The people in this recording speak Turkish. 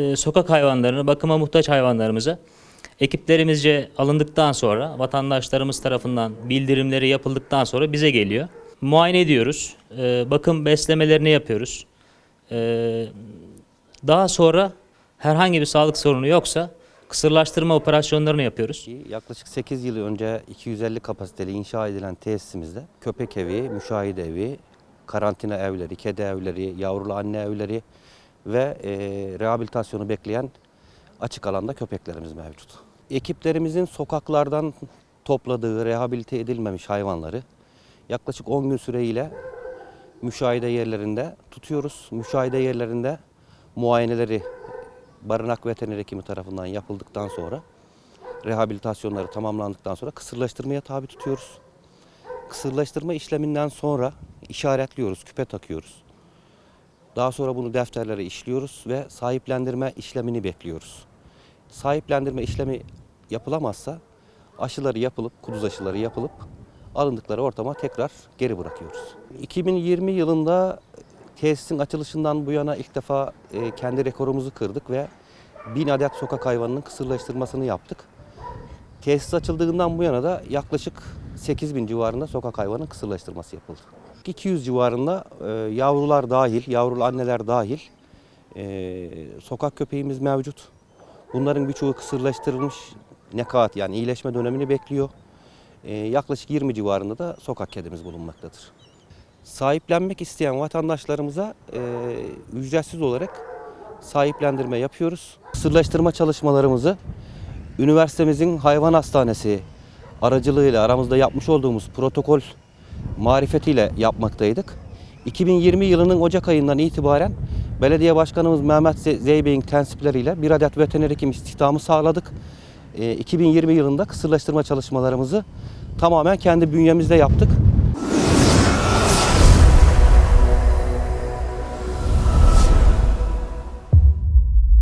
e, sokak hayvanlarını, bakıma muhtaç hayvanlarımızı ekiplerimizce alındıktan sonra, vatandaşlarımız tarafından bildirimleri yapıldıktan sonra bize geliyor. Muayene ediyoruz, e, bakım beslemelerini yapıyoruz. E, daha sonra herhangi bir sağlık sorunu yoksa kısırlaştırma operasyonlarını yapıyoruz. Yaklaşık 8 yıl önce 250 kapasiteli inşa edilen tesisimizde köpek evi, müşahede evi, karantina evleri, kedi evleri, yavrulu anne evleri ve e, rehabilitasyonu bekleyen açık alanda köpeklerimiz mevcut. Ekiplerimizin sokaklardan topladığı rehabilite edilmemiş hayvanları yaklaşık 10 gün süreyle müşahede yerlerinde tutuyoruz. Müşahede yerlerinde muayeneleri barınak veteriner hekimi tarafından yapıldıktan sonra rehabilitasyonları tamamlandıktan sonra kısırlaştırmaya tabi tutuyoruz. Kısırlaştırma işleminden sonra işaretliyoruz, küpe takıyoruz. Daha sonra bunu defterlere işliyoruz ve sahiplendirme işlemini bekliyoruz. Sahiplendirme işlemi yapılamazsa aşıları yapılıp, kuduz aşıları yapılıp alındıkları ortama tekrar geri bırakıyoruz. 2020 yılında tesisin açılışından bu yana ilk defa e, kendi rekorumuzu kırdık ve 1000 adet sokak hayvanının kısırlaştırmasını yaptık. Tesis açıldığından bu yana da yaklaşık 8000 civarında sokak hayvanı kısırlaştırması yapıldı. 200 civarında e, yavrular dahil, yavrulu anneler dahil e, sokak köpeğimiz mevcut. Bunların birçoğu kısırlaştırılmış nekat yani iyileşme dönemini bekliyor. E, yaklaşık 20 civarında da sokak kedimiz bulunmaktadır. Sahiplenmek isteyen vatandaşlarımıza e, ücretsiz olarak sahiplendirme yapıyoruz. Kısırlaştırma çalışmalarımızı üniversitemizin hayvan hastanesi aracılığıyla aramızda yapmış olduğumuz protokol marifetiyle yapmaktaydık. 2020 yılının Ocak ayından itibaren belediye başkanımız Mehmet Ze- Zeybey'in tensipleriyle bir adet veteriner hekim istihdamı sağladık. E, 2020 yılında kısırlaştırma çalışmalarımızı tamamen kendi bünyemizde yaptık.